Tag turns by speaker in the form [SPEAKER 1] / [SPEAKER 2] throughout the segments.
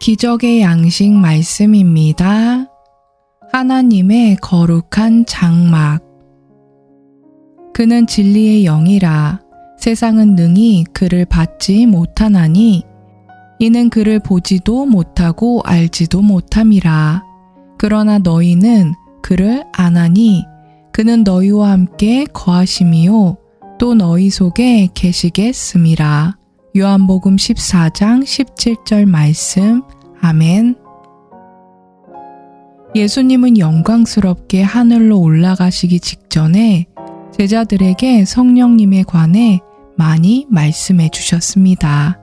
[SPEAKER 1] 기적의 양식 말씀입니다. 하나님의 거룩한 장막. 그는 진리의 영이라 세상은 능히 그를 받지 못하나니 이는 그를 보지도 못하고 알지도 못함이라. 그러나 너희는 그를 아나니 그는 너희와 함께 거하심이요 또 너희 속에 계시겠음이라. 요한복음 14장 17절 말씀. 아멘. 예수님은 영광스럽게 하늘로 올라가시기 직전에 제자들에게 성령님에 관해 많이 말씀해 주셨습니다.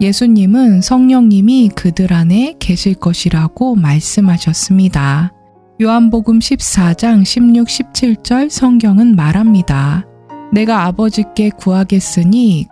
[SPEAKER 1] 예수님은 성령님이 그들 안에 계실 것이라고 말씀하셨습니다. 요한복음 14장 16, 17절 성경은 말합니다. 내가 아버지께 구하겠으니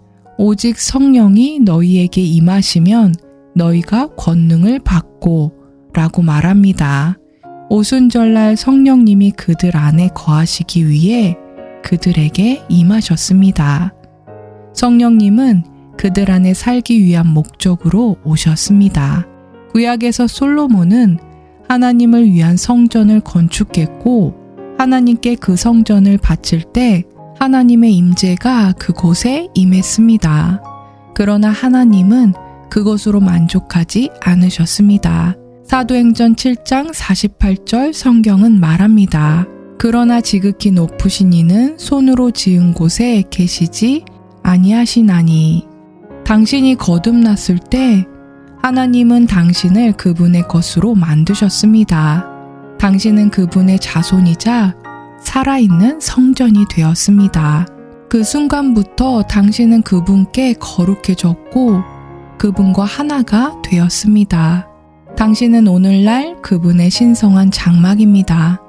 [SPEAKER 1] 오직 성령이 너희에게 임하시면 너희가 권능을 받고 라고 말합니다. 오순절날 성령님이 그들 안에 거하시기 위해 그들에게 임하셨습니다. 성령님은 그들 안에 살기 위한 목적으로 오셨습니다. 구약에서 솔로몬은 하나님을 위한 성전을 건축했고 하나님께 그 성전을 바칠 때 하나님의 임재가 그곳에 임했습니다. 그러나 하나님은 그것으로 만족하지 않으셨습니다. 사도행전 7장 48절 성경은 말합니다. 그러나 지극히 높으신 이는 손으로 지은 곳에 계시지 아니하시나니 당신이 거듭났을 때 하나님은 당신을 그분의 것으로 만드셨습니다. 당신은 그분의 자손이자 살아있는 성전이 되었습니다. 그 순간부터 당신은 그분께 거룩해졌고 그분과 하나가 되었습니다. 당신은 오늘날 그분의 신성한 장막입니다.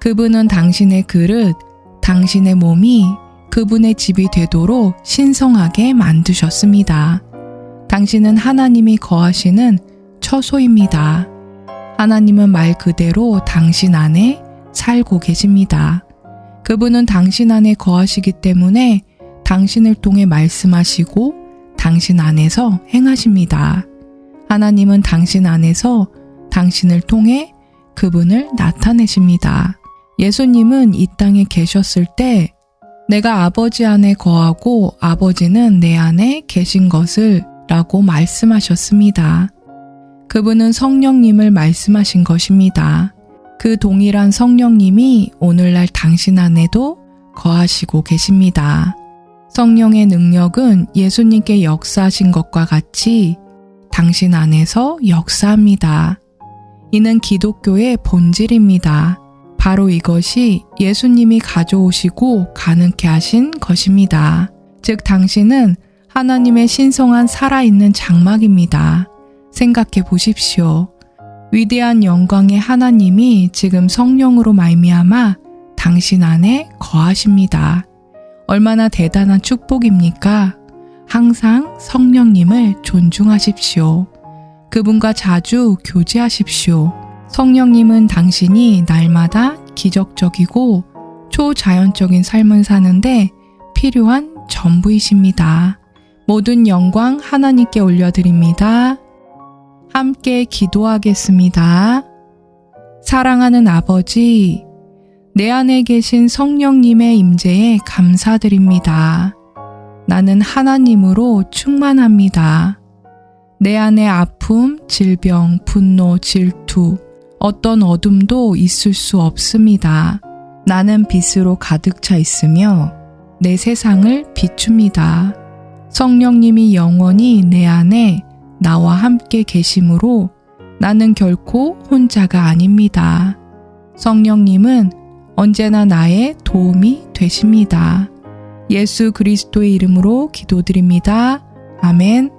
[SPEAKER 1] 그분은 당신의 그릇, 당신의 몸이 그분의 집이 되도록 신성하게 만드셨습니다. 당신은 하나님이 거하시는 처소입니다. 하나님은 말 그대로 당신 안에 살고 계십니다. 그분은 당신 안에 거하시기 때문에 당신을 통해 말씀하시고 당신 안에서 행하십니다. 하나님은 당신 안에서 당신을 통해 그분을 나타내십니다. 예수님은 이 땅에 계셨을 때 내가 아버지 안에 거하고 아버지는 내 안에 계신 것을 라고 말씀하셨습니다. 그분은 성령님을 말씀하신 것입니다. 그 동일한 성령님이 오늘날 당신 안에도 거하시고 계십니다. 성령의 능력은 예수님께 역사하신 것과 같이 당신 안에서 역사합니다. 이는 기독교의 본질입니다. 바로 이것이 예수님이 가져오시고 가능케 하신 것입니다. 즉, 당신은 하나님의 신성한 살아있는 장막입니다. 생각해 보십시오. 위대한 영광의 하나님이 지금 성령으로 말미암아 당신 안에 거하십니다. 얼마나 대단한 축복입니까? 항상 성령님을 존중하십시오. 그분과 자주 교제하십시오. 성령님은 당신이 날마다 기적적이고 초자연적인 삶을 사는데 필요한 전부이십니다. 모든 영광 하나님께 올려드립니다. 함께 기도하겠습니다. 사랑하는 아버지, 내 안에 계신 성령님의 임재에 감사드립니다. 나는 하나님으로 충만합니다. 내 안에 아픔, 질병, 분노, 질투, 어떤 어둠도 있을 수 없습니다. 나는 빛으로 가득 차 있으며 내 세상을 비춥니다. 성령님이 영원히 내 안에 나와 함께 계심으로 나는 결코 혼자가 아닙니다. 성령님은 언제나 나의 도움이 되십니다. 예수 그리스도의 이름으로 기도드립니다. 아멘.